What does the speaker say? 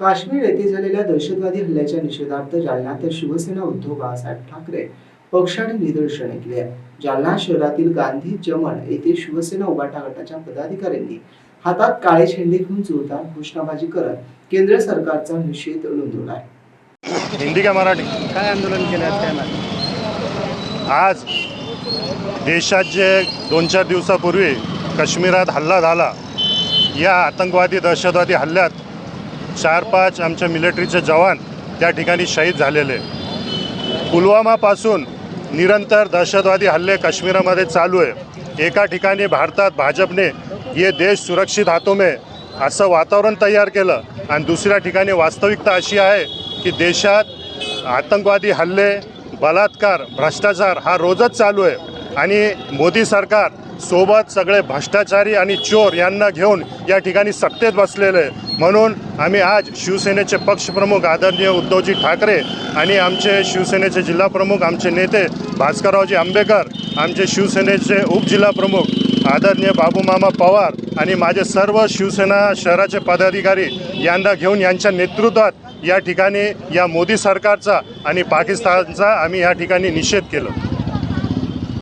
काश्मीर येथे झालेल्या दहशतवादी हल्ल्याच्या निषेधार्थ जालन्यात शिवसेना उद्धव बाळासाहेब ठाकरे पक्षाने निदर्शने केली आहे. जालना शहरातील गांधी जमण येथे शिवसेना उबाटा गटाच्या पदाधिकाऱ्यांनी हातात काळे झेंडे घेऊन जोरदार घोषणाबाजी करत केंद्र सरकारचा निषेध नोंदवला आहे. हिंदी का मराठी? काय आंदोलन केलं आज देशात जे दोन चार दिवसापूर्वी काश्मीरात हल्ला झाला या आतंकवादी दहशतवादी हल्ल्यात चार पाच आमच्या मिलिटरीचे जवान त्या ठिकाणी शहीद झालेले. पुलवामापासून निरंतर दहशतवादी हल्ले काश्मीरामध्ये चालू आहे. एका ठिकाणी भारतात भाजपने ये देश सुरक्षित हातो में असं वातावरण तयार केलं आणि दुसऱ्या ठिकाणी वास्तविकता अशी आहे की देशात आतंकवादी हल्ले बलात्कार भ्रष्टाचार हा रोजच चालू आहे. आणि मोदी सरकार सोबत सगळे भ्रष्टाचारी आणि चोर यांना घेऊन या ठिकाणी सत्तेत बसलेले आहे. म्हणून आम्ही आज शिवसेनेचे पक्षप्रमुख आदरणीय उद्धवजी ठाकरे आणि आमचे शिवसेनेचे जिल्हाप्रमुख आमचे नेते भास्कररावजी आंबेकर आमचे शिवसेनेचे उपजिल्हाप्रमुख आदरणीय बाबूमामा पवार आणि माझे सर्व शिवसेना शहराचे पदाधिकारी यांना घेऊन यांच्या नेतृत्वात या ठिकाणी या मोदी सरकारचा आणि पाकिस्तानचा आम्ही या ठिकाणी निषेध केला.